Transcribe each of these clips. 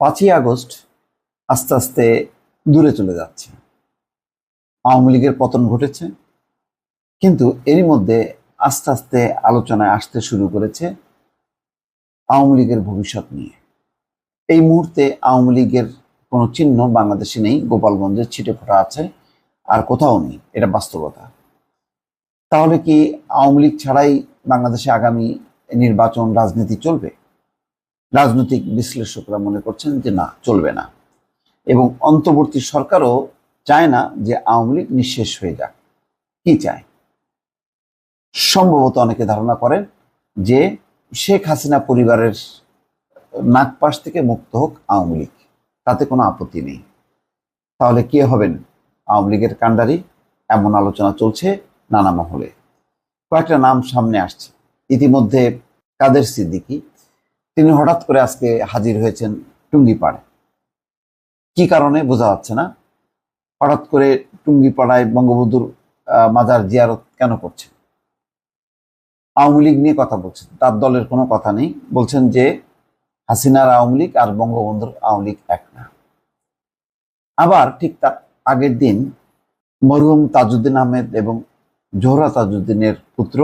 পাঁচই আগস্ট আস্তে আস্তে দূরে চলে যাচ্ছে। আওয়ামী লীগের পতন ঘটেছে, কিন্তু এরই মধ্যে আস্তে আস্তে আলোচনায় আসতে শুরু করেছে আওয়ামী লীগের ভবিষ্যৎ নিয়ে। এই মুহূর্তে আওয়ামী লীগের কোনো চিহ্ন বাংলাদেশে নেই, গোপালগঞ্জে ছিটে ফোটা আছে, আর কোথাও নেই, এটা বাস্তবতা। তাহলে কি আওয়ামী লীগ ছাড়াই বাংলাদেশে আগামী নির্বাচন, রাজনীতি চলবে? রাজনৈতিক বিশ্লেষকরা মনে করছেন যে না, চলবে না। এবং অন্তর্বর্তী সরকারও চায় না যে আওয়ামী লীগ নিঃশেষ হয়ে যাক। কি চায়? সম্ভবত অনেকে ধারণা করেন যে শেখ হাসিনা পরিবারের নাকপাশ থেকে মুক্ত হোক আওয়ামী লীগ। তাতে কোনো আপত্তি নেই। তাহলে কে হবেন আওয়ামী লীগের কাণ্ডারি? এমন আলোচনা চলছে নানা মহলে। কয়েকটা নাম সামনে আসছে। ইতিমধ্যে কাদের সিদ্দিকী তিনি হঠাৎ করে আজকে হাজির হয়েছেন টুঙ্গিপাড়ে কি কারণে বোঝা যাচ্ছে না? হঠাৎ করে টুঙ্গিপাড়ায় বঙ্গবন্ধুর মাজার জিয়ারত কেন করছে আওয়ামী লীগ নিয়ে কথা বলছেন। তার দলের কোনো কথা নেই। বলছেন যে হাসিনার আওয়ামী লীগ আর বঙ্গবন্ধুর আওয়ামী লীগ এক না। আবার ঠিক তার আগের দিন মরহুম তাজউদ্দিন আহমেদ এবং জোহরা তাজউদ্দিনের পুত্র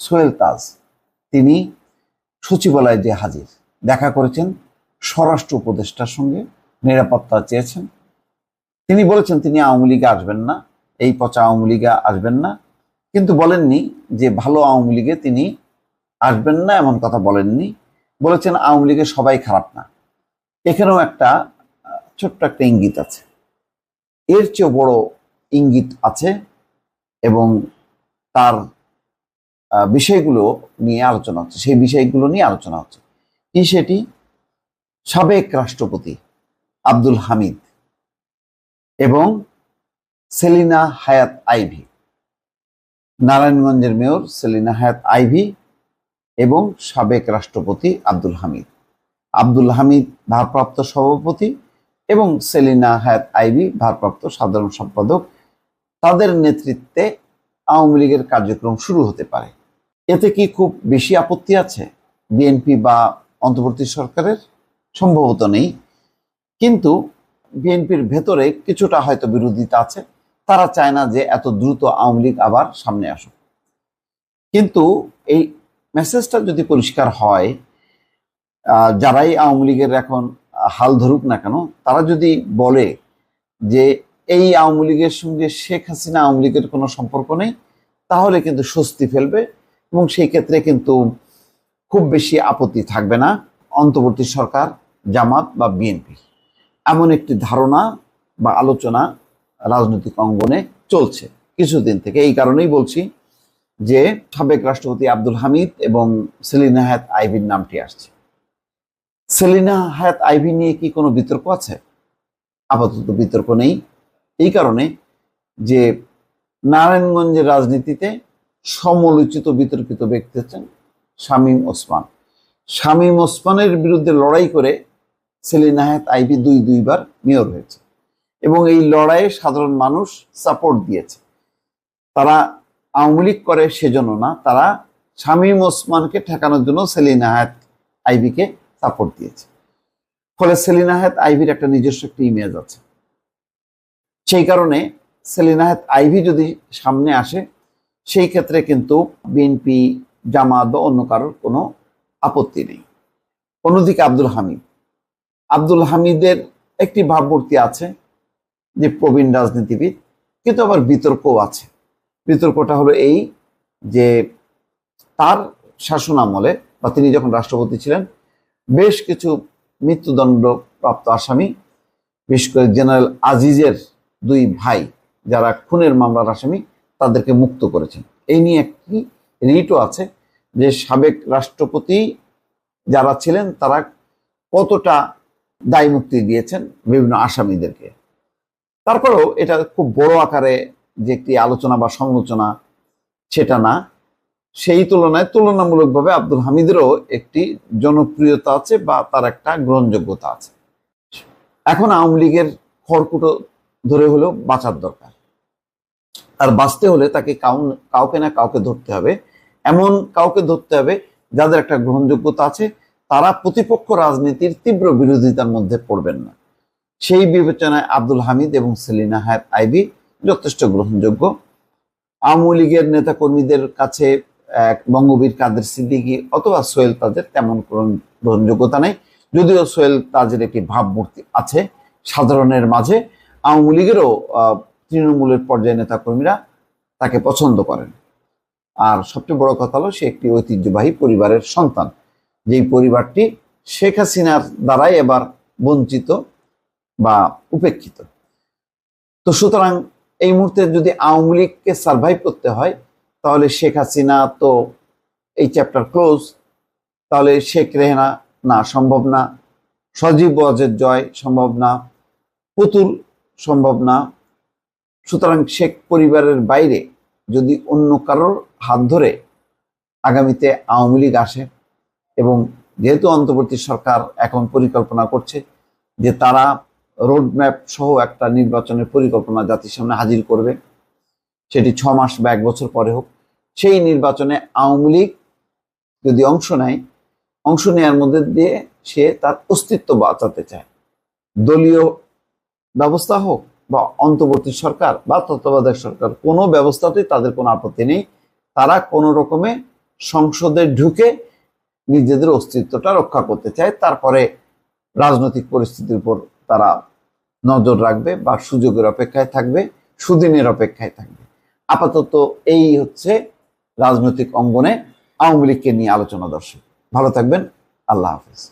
সোহেল তাজ, তিনি সচিবালয়ে যে হাজির। দেখা করেছেন স্বরাষ্ট্র উপদেষ্টার সঙ্গে, নিরাপত্তা চেয়েছেন। তিনি বলেছেন তিনি আওয়ামী লীগে আসবেন না, এই পচা আওয়ামী লীগে আসবেন না। কিন্তু বলেননি যে ভালো আওয়ামী লীগে তিনি আসবেন না, এমন কথা বলেননি। বলেছেন আওয়ামী লীগের সবাই খারাপ না। এখানেও একটা, ছোট্ট একটা ইঙ্গিত আছে। এর চেয়েও বড় ইঙ্গিত আছে এবং তার বিষয়গুলো নিয়ে আলোচনা হচ্ছে, সেই বিষয়গুলো নিয়ে আলোচনা হচ্ছে। কি সেটি? সাবেক রাষ্ট্রপতি আব্দুল হামিদ এবং সেলিনা হায়াত আইভি, নারায়ণগঞ্জের মেয়র সেলিনা হায়াত আইভি এবং সাবেক রাষ্ট্রপতি আব্দুল হামিদ। আব্দুল হামিদ ভারপ্রাপ্ত সভাপতি এবং সেলিনা হায়াত আইভি ভারপ্রাপ্ত সাধারণ সম্পাদক। তাদের নেতৃত্বে আওয়ামী লীগের কার্যক্রম শুরু হতে পারে। এতে কি খুব বেশি আপত্তি আছে? বিএনপি বা অন্তর্বর্তী সরকারের? সম্ভবত নেই। কিন্তু বিএনপির ভেতরে কিছুটা হয়তো বিরোধিতা আছে। তারা চায় না যে এত দ্রুত আওয়ামী লীগ আবার সামনে আসুক। কিন্তু এই মেসেজটা যদি পরিষ্কার হয় যারাই আওয়ামী লীগের এখন হাল ধরুক না কেন, তারা যদি বলে যে এই আওয়ামী লীগের সঙ্গে শেখ হাসিনা আওয়ামী লীগের কোনো সম্পর্ক নেই, তাহলে কিন্তু স্বস্তি ফেলবে। এবং সেই ক্ষেত্রে কিন্তু খুব বেশি আপত্তি থাকবে না অন্তর্বর্তী সরকার, জামাত বা বিএনপি এমন একটি ধারণা বা আলোচনা রাজনৈতিক অঙ্গনে চলছে কিছুদিন থেকে। এই কারণেই বলছি যে সাবেক রাষ্ট্রপতি আব্দুল হামিদ এবং সেলিনা হায়াত আইভির নামটি আসছে। সেলিনা হায়াত আইভি নিয়ে কি কোনো বিতর্ক আছে? আপাতত বিতর্ক নেই। এই কারণে যে নারায়ণগঞ্জের রাজনীতিতে সমালোচিত, বিতর্কিত ব্যক্তি হচ্ছেন শামীম ওসমান। শামীম ওসমানের বিরুদ্ধে লড়াই করে সেলিনা হায়াত আইভি দুই, দুইবার মেয়র হয়েছে এবং এই লড়াইয়ে সাধারণ মানুষ সাপোর্ট দিয়েছে। তারা আওয়ামী লীগ করে সেজন্য না, তারা শামীম ওসমানকে ঠেকানোর জন্য সেলিনা হায়াত আইবিকে সাপোর্ট দিয়েছে। ফলে সেলিনা হায়াত আইভির একটা নিজস্ব একটা ইমেজ আছে। সেই কারণে সেলিনা হায়াত আইভি যদি সামনে আসে সেই ক্ষেত্রে কিন্তু বিএনপি জামাত বা অন্য কারোর কোনো আপত্তি নেই। অন্যদিকে আব্দুল হামিদ। আব্দুল হামিদের একটি ভাবমূর্তি আছে যে প্রবীণ রাজনীতিবিদ, কিন্তু আবার বিতর্কও আছে। বিতর্কটা হলো এই যে তার শাসন আমলে বা তিনি যখন রাষ্ট্রপতি ছিলেন, বেশ কিছু মৃত্যুদণ্ড প্রাপ্ত আসামি, বিশেষ করে জেনারেল আজিজের দুই ভাই, যারা খুনের মামলার আসামি তাদেরকে মুক্ত করেছেন। এই নিয়ে একটি রিটও আছে যে সাবেক রাষ্ট্রপতি যারা ছিলেন, তারা কতটা দায় মুক্তি দিয়েছেন বিভিন্ন আসামিদেরকে। তারপরেও এটা খুব বড় আকারে যে একটি আলোচনা বা সমালোচনা, সেটা না। সেই তুলনায় তুলনামূলকভাবে আব্দুল হামিদেরও একটি জনপ্রিয়তা আছে বা তার একটা গ্রহণযোগ্যতা আছে। এখন আওয়ামী লীগের খড়কুটো ধরে হলেও বাঁচার দরকার। আর বাঁচতে হলে তাকে কাউ- কাউকে না কাউকে ধরতে হবে। এমন কাউকে ধরতে হবে যাদের একটা গ্রহণযোগ্যতা আছে, তারা প্রতিপক্ষ রাজনীতির তীব্র বিরোধিতার মধ্যে পড়বেন না। সেই বিবেচনায় আব্দুল হামিদ এবং সেলিনা হায়াত আইবি যথেষ্ট গ্রহণযোগ্য। আওয়ামী লীগের নেতা কর্মীদের কাছে বঙ্গবীর কাদের সিদ্দিকী অথবা সোহেল তাজের তেমন কোনো গ্রহণযোগ্যতা নেই। যদিও সোহেল তাজের একটি ভাবমূর্তি আছে সাধারণের মাঝে। আওয়ামী লীগেরও তৃণমূলের পর্যায়ে নেতা কর্মীরা তাকে পছন্দ করেন। আর সবচেয়ে বড় কথা হলো সে একটি ঐতিহ্যবাহী পরিবারের সন্তান। যেই পরিবারটি শেখ হাসিনার দ্বারাই এবার বঞ্চিত বা উপেক্ষিত। তো সুতরাং এই মুহূর্তে যদি আওয়ামী লীগকে সার্ভাইভ করতে হয়, তাহলে শেখ হাসিনা তো এই চ্যাপ্টার ক্লোজ তাহলে শেখ রেহানা না, সম্ভব না। সজীব ওয়াজের জয় সম্ভব না। পুতুল সম্ভব না। সুতরাং শেখ পরিবারের বাইরে যদি অন্য কারোর হাত ধরে আগামীতে আওয়ামী লীগ আসে এবং যেহেতু অন্তর্বর্তী সরকার এখন পরিকল্পনা করছে যে তারা রোড ম্যাপ সহ একটা নির্বাচনের পরিকল্পনা জাতির সামনে হাজির করবে, সেটি ছ মাস বা এক বছর পরে হোক, সেই নির্বাচনে আওয়ামী লীগ যদি অংশ নেয়, অংশ নেওয়ার মধ্যে দিয়ে সে তার অস্তিত্ব বাঁচাতে চায়। দলীয় ব্যবস্থা হোক বা অন্তর্বর্তী সরকার বা তত্ত্বাবধায়ক সরকার, কোনো ব্যবস্থাতেই তাদের কোনো আপত্তি নেই। তারা কোনো রকমে সংসদে ঢুকে নিজেদের অস্তিত্বটা রক্ষা করতে চায়। তারপরে রাজনৈতিক পরিস্থিতির উপর তারা নজর রাখবে বা সুযোগের অপেক্ষায় থাকবে, সুদিনের অপেক্ষায় থাকবে। আপাতত এই হচ্ছে রাজনৈতিক অঙ্গনে আওয়ামী লীগকে নিয়ে আলোচনা দর্শক। ভালো থাকবেন। আল্লাহ হাফিজ।